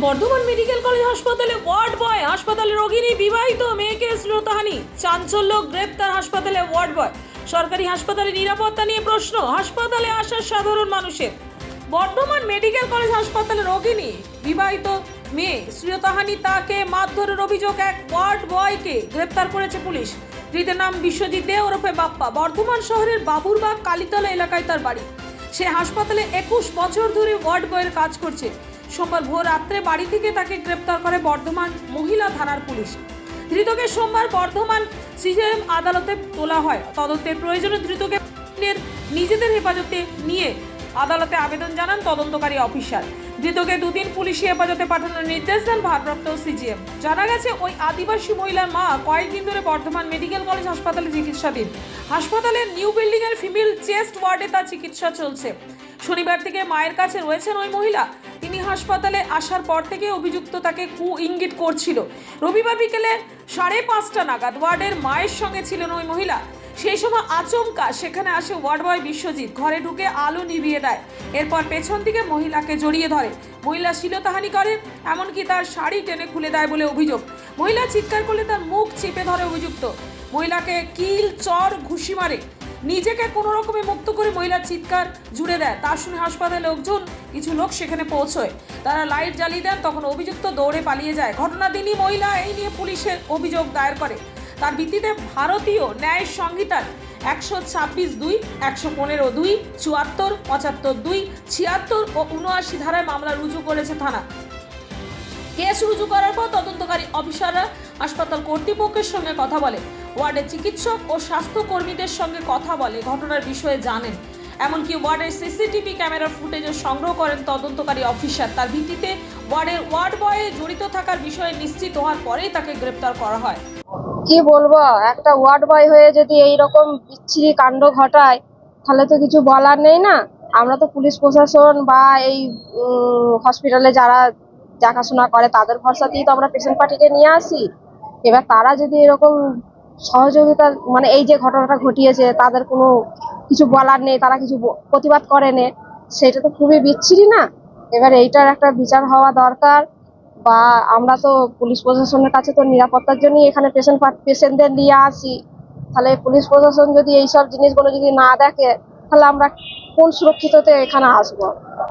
Bardhaman medical college হাসপাতালে ward boy, হাসপাতালে রোগিনী বিবাহিত মেয়েকে শ্লীলতাহানি চাঞ্চল্য, গ্রেপ্তার হাসপাতালে ওয়ার্ড বয়। সরকারি হাসপাতালে নিরাপত্তা নিয়ে প্রশ্ন, হাসপাতালে আসা সাধারণ মানুষের। বর্ধমান মেডিকেল কলেজ হাসপাতালে রোগিনী বিবাহিত মেয়ে শ্লীলতাহানি তাকে মারধরের অভিযোগ এক ওয়ার্ড বয়কে গ্রেপ্তার করেছে পুলিশ। ধৃতের নাম বিশ্বজিৎ দে ওরফে বাপ্পা। বর্ধমান শহরের বাবুরবাগ কালীতলা এলাকায় তার বাড়ি। সে হাসপাতালে একুশ বছর ধরে ওয়ার্ড বয়ের কাজ করছে। সোমবার ভোর রাত্রে বাড়ি থেকে তাকে গ্রেপ্তার করে বর্ধমান মহিলা থানার পুলিশ। ধৃতকে সোমবার বর্ধমান সিজিএম আদালতে তোলা হয়। তদন্তের প্রয়োজনে ধৃতকে নিজেদের হেফাজতে নিয়ে আদালতে আবেদন জানান তদন্তকারী অফিসার। ধৃতকে দুদিন পুলিশি হেফাজতে পাঠানোর নির্দেশ দেন ভারপ্রাপ্ত সিজিএম। জানা গেছে, ওই আদিবাসী মহিলার মা কয়েকদিন ধরে বর্ধমান মেডিকেল কলেজ হাসপাতালে চিকিৎসাধীন। হাসপাতালের নিউ বিল্ডিং এর ফিমেল চেস্ট ওয়ার্ডে তার চিকিৎসা চলছে। শনিবার থেকে মায়ের কাছে রয়েছেন ওই মহিলা। তিনি হাসপাতালে আসার পর থেকে অভিযুক্ত তাকে কু ইঙ্গিত করছিল। রবিবার বিকেলে সাড়ে পাঁচটা নাগাদ ওয়ার্ডের মায়ের সঙ্গে ছিলেন ওই মহিলা। সেই সময় আচমকা সেখানে আসে ওয়ার্ড বয় বিশ্বজিৎ। ঘরে ঢুকে আলো নিভিয়ে দেয়। এরপর পেছন দিকে মহিলাকে জড়িয়ে ধরে। মহিলা শিলতাহানি করে, এমনকি তার শাড়ি টেনে খুলে দেয় বলে অভিযোগ। মহিলা চিৎকার করলে তার মুখ চেপে ধরে অভিযুক্ত। মহিলাকে কিল, চর, ঘুষি মারে। নিজেকে কোনো রকমে মুক্ত করে মহিলার চিৎকার জুড়ে দেয়। তা শুনে হাসপাতালে লোকজন কিছু লোক সেখানে পৌঁছয়। তারা লাইট জ্বালিয়ে দেন, তখন অভিযুক্ত দৌড়ে পালিয়ে যায়। ঘটনা দিনই মহিলা এই নিয়ে পুলিশের অভিযোগ দায়ের করে। তার ভিত্তিতে ভারতীয় ন্যায় সংহিতার একশো ছাব্বিশ দুই, একশো পনেরো দুই, চুয়াত্তর, পঁচাত্তর দুই, ছিয়াত্তর ও উনআশি ধারায় মামলা রুজু করেছে থানা। কেস রুজু করার পর তদন্তকারী অফিসাররা হাসপাতাল কর্তৃপক্ষের সঙ্গে কথা বলে। ওয়ার্ডের চিকিৎসক ও স্বাস্থ্যকর্মীদের সঙ্গে কথা বলে, ঘটনার বিষয়ে জানেন। এমনকি ওয়ার্ডের সিসিটিভি ক্যামেরার ফুটেজও সংগ্রহ করেন তদন্তকারী অফিসার। তার ভিত্তিতে ওয়ার্ডের ওয়ার্ড বয়ে জড়িত থাকার বিষয়ে নিশ্চিত হওয়ার পরেই তাকে গ্রেপ্তার করা হয়। কি বলব? একটা ওয়ার্ড বয় হয়ে যদি এই রকম বিচ্ছিরি কাণ্ড ঘটায়, তাহলে তো কিছু বলার নেই না? আমরা তো পুলিশ প্রশাসন বা এই হসপিটালে যারা দেখাশোনা করে, তাদের ভরসাতেই তো আমরা পেশেন্ট পার্টিকে নিয়ে আসি। এবার তারা যদি এরকম সহযোগিতা মানে এই যে ঘটনাটা ঘটিয়েছে, তাদের কোনো কিছু বলার নেই, তারা কিছু প্রতিবাদ করে নে সেটা তো খুবই বিচ্ছিরি না? এবার এইটার একটা বিচার হওয়া দরকার। বা আমরা তো পুলিশ প্রশাসনের কাছে তো নিরাপত্তার জন্যই এখানে পেশেন্ট পেশেন্টদের নিয়ে আসি। তাহলে পুলিশ প্রশাসন যদি এইসব জিনিসগুলো যদি না দেখে তাহলে আমরা কোন সুরক্ষিততে এখানে আসব?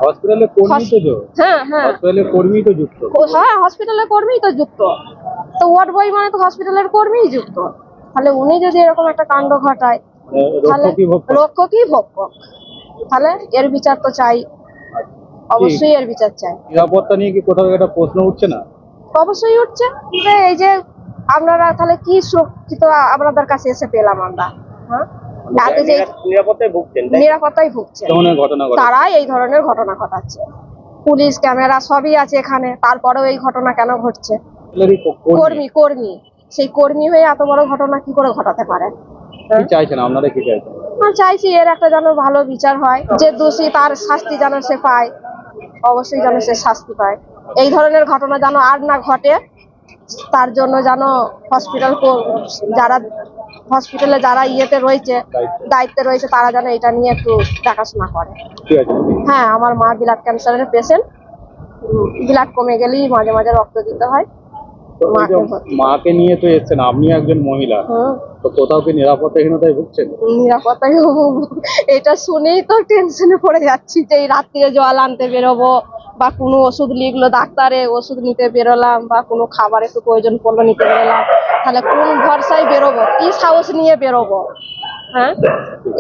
হসপিটালে কর্মী তো হ্যাঁ হ্যাঁ। হসপিটালে কর্মী তো যুক্ত? হ্যাঁ হসপিটালের কর্মী তো যুক্ত। তো ওয়ার্ড বয় মানে তো হসপিটালের কর্মীই যুক্ত। তাহলে উনি যদি এরকম একটা কাণ্ড ঘটায় মানে তাহলে রক্ষকই ভক্ষক। তাহলে এর বিচার তো চাই। অবশ্যই এর বিচার চাই। নিরাপত্তা নিয়ে কি কোথাও একটা প্রশ্ন উঠছে না? অবশ্যই উঠছে। এই যে আপনারা তাহলে কি সুরক্ষিত আপনাদের কাছে এসে পেলাম আমরা? হ্যাঁ? নিরাপত্তায় ভুগছেন ঘটে তারাই এই ধরনের ঘটনা ঘটাচ্ছে। পুলিশ ক্যামেরা সবই আছে এখানে। তারপরেও এই ঘটনা কেন ঘটছে? কর্মী। কর্মী সেই কর্মী হয়ে এত বড় ঘটনা কি করে ঘটাতে পারে? চাইছি এর একটা যেন ভালো বিচার হয় যে দোষী তার শাস্তি যেন সে পায়। অবশ্যই যেন সে শাস্তি পায়। এই ধরনের ঘটনা যেন আর না ঘটে তার জন্য যেন হসপিটাল যারা হসপিটালে যারা ইয়েতে রয়েছে দায়িত্বে রয়েছে তারা যেন এটা নিয়ে একটু দেখাশোনা করে। হ্যাঁ আমার মা ব্লাড ক্যান্সারের পেশেন্ট ব্লাড কমে গেলেই মাঝে মাঝে রক্ত দিতে হয়। মাকে নিয়ে তো এসছেন আপনি একজন মহিলা। হুম তো কোথাও কি নিরাপত্তাহীনতায় ভুগছেন? নিরাপত্তাই এটা শুনেই তো টেনশনে পড়ে যাচ্ছি যে এই রাত্রিরে জল আনতে বেরোবো বা কোনো ওষুধ লিখলো ডাক্তারে ওষুধ নিতে বেরোলাম বা কোনো খাবার একটু প্রয়োজন পড়ল নিতে বেরোলাম। তাহলে কোন ভরসায় বেরোবো? কি সাহস নিয়ে বেরোবো? হ্যাঁ?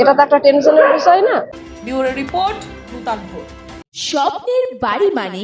এটা তো একটা টেনশনের বিষয় না। ব্যুরো রিপোর্ট স্বপ্নের বাড়ি মানে